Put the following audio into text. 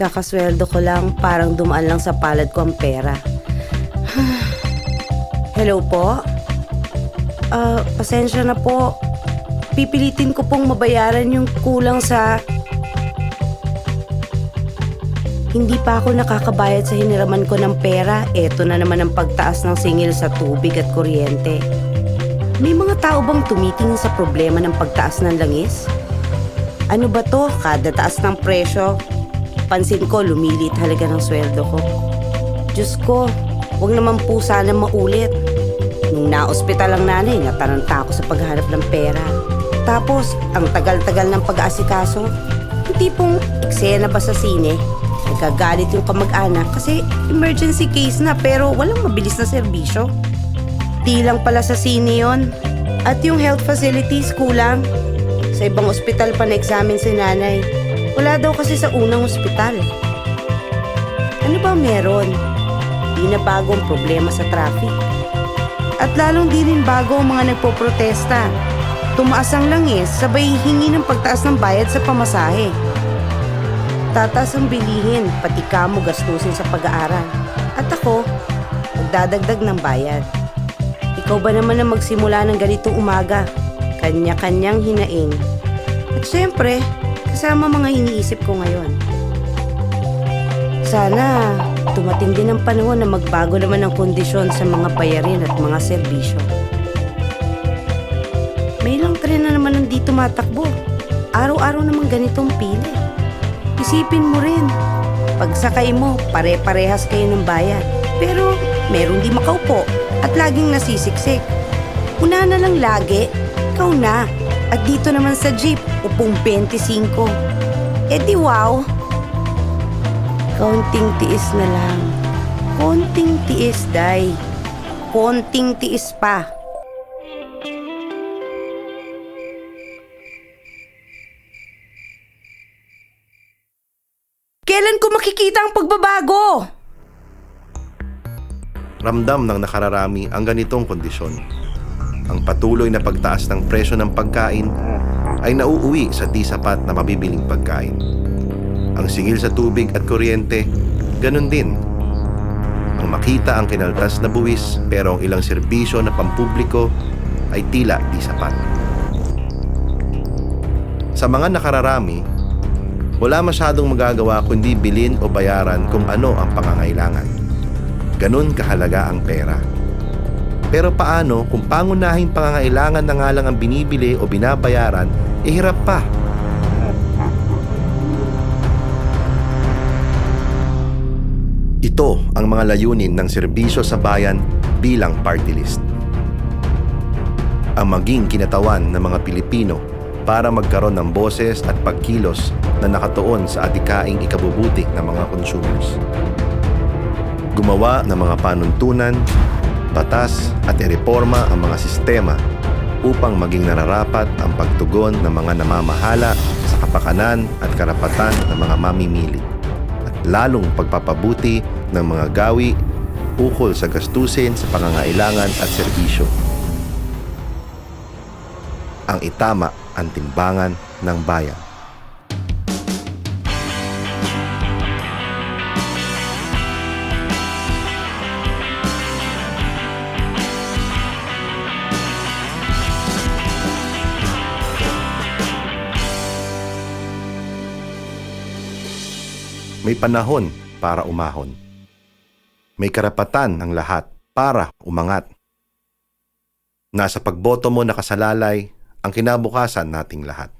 Kakasweldo ko lang, parang dumaan lang sa palad ko ang pera. Hello po? Ah, pasensya na po. Pipilitin ko pong mabayaran yung kulang sa... Hindi pa ako nakakabayad sa hiniraman ko ng pera. Eto na naman ang pagtaas ng singil sa tubig at kuryente. May mga tao bang tumitingin sa problema ng pagtaas ng langis? Ano ba to? Kada taas ng presyo, pansin ko lumilit halaga ng sweldo ko. Diyos ko, wag naman po sana maulit. Nung na-ospital ang nanay, nataranta ako sa paghanap ng pera. Tapos, ang tagal-tagal ng pag-aasikaso. Yung tipong eksena ba sa sine, nagagalit yung kamag-anak kasi emergency case na pero walang mabilis na serbisyo. Di lang pala sa sine yon. At yung health facilities kulang. Sa ibang ospital pa na-examine si nanay. Wala daw kasi sa unang ospital. Ano ba meron? Di na bago ang problema sa traffic. At lalong di rin bago ang mga nagpoprotesta. Tumaas ang langis, sabay hingi ng pagtaas ng bayad sa pamasahe. Tataas ang bilihin, pati kamo gastusin sa pag-aaral. At ako, magdadagdag ng bayad. Ikaw ba naman ang magsimula ng ganitong umaga? Kanya-kanyang hinaing. At syempre, kasama mga iniisip ko ngayon. Sana tumating din ang panahon na magbago naman ang kondisyon sa mga bayarin at mga serbisyo. May ilang tren na naman nandito matakbo. Araw-araw naman ganitong pili. Isipin mo rin, pagsakay mo, pare-parehas kayo ng bayad. Pero meron di makaupo at laging nasisiksik. Una na lang lagi, ikaw na. At dito naman sa jeep, upong 25. Eh di wow! Konting tiis na lang. Konting tiis, Day. Konting tiis pa. Kailan ko makikita ang pagbabago? Ramdam ng nakararami ang ganitong kondisyon. Ang patuloy na pagtaas ng presyo ng pagkain ay nauuwi sa di sapat na mabibiling pagkain. Ang singil sa tubig at kuryente, ganun din. Ang makita ang kinaltas na buwis pero ang ilang serbisyo na pampubliko ay tila di sapat. Sa mga nakararami, wala masyadong magagawa kundi bilin o bayaran kung ano ang pangangailangan. Ganun kahalaga ang pera. Pero paano kung pangunahing pangangailangan na nga lang ang binibili o binabayaran, ihirap pa? Ito ang mga layunin ng serbisyo sa bayan bilang party list. Ang maging kinatawan ng mga Pilipino para magkaroon ng boses at pagkilos na nakatuon sa adikaing ikabubuti ng mga consumers. Gumawa ng mga panuntunan, batas at ireforma ang mga sistema upang maging nararapat ang pagtugon ng mga namamahala sa kapakanan at karapatan ng mga mamimili at lalong pagpapabuti ng mga gawi ukol sa gastusin sa pangangailangan at serbisyo. Ang itama ang timbangan ng bayan. May panahon para umahon. May karapatan ang lahat para umangat. Nasa pagboto mo nakasalalay ang kinabukasan nating lahat.